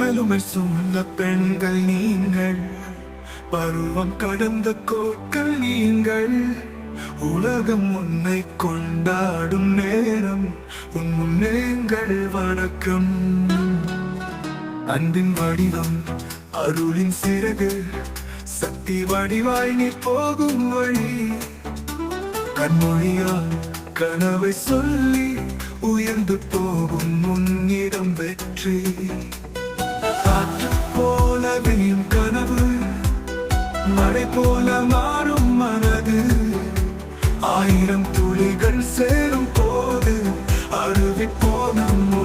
பெருமை சூழ்ந்த பெண்கள் நீங்கள் பருவம் கடந்த கோட்கள் நீங்கள். உலகம் உன்னை கொண்டாடும் நேரம் உன் முன்னேங்கள் வணக்கம். அன்பின் வடிவம் அருளின் சிறகு சக்தி வடிவாய் நீ போகும் வழி. கண்மொழியால் கனவை சொல்லி உயர்ந்து போகும் முன்னிடம் வெற்றி. போல மாறும் மனது. ஆயிரம் துளிகள் சேரும் போது அருவி போகும்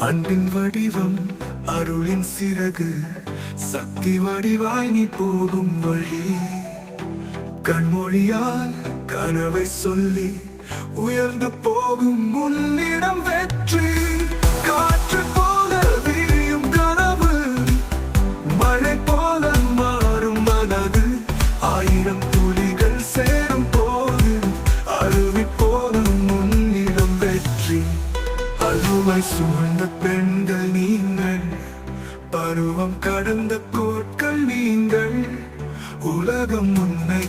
அன்பின் வடிவம் அருளின் சிறகு. சக்தி வடிவாய் நீ போகும் வழி. கண்மொழியால் கனவை சொல்லி உயர்ந்து போகும் முன்னிடம் வெற்றி. பாய் சூழ்ந்த பெண்கள் நீங்கள் பருவம் கடந்த கோட்கள் நீங்கள் உலகம் உன்னை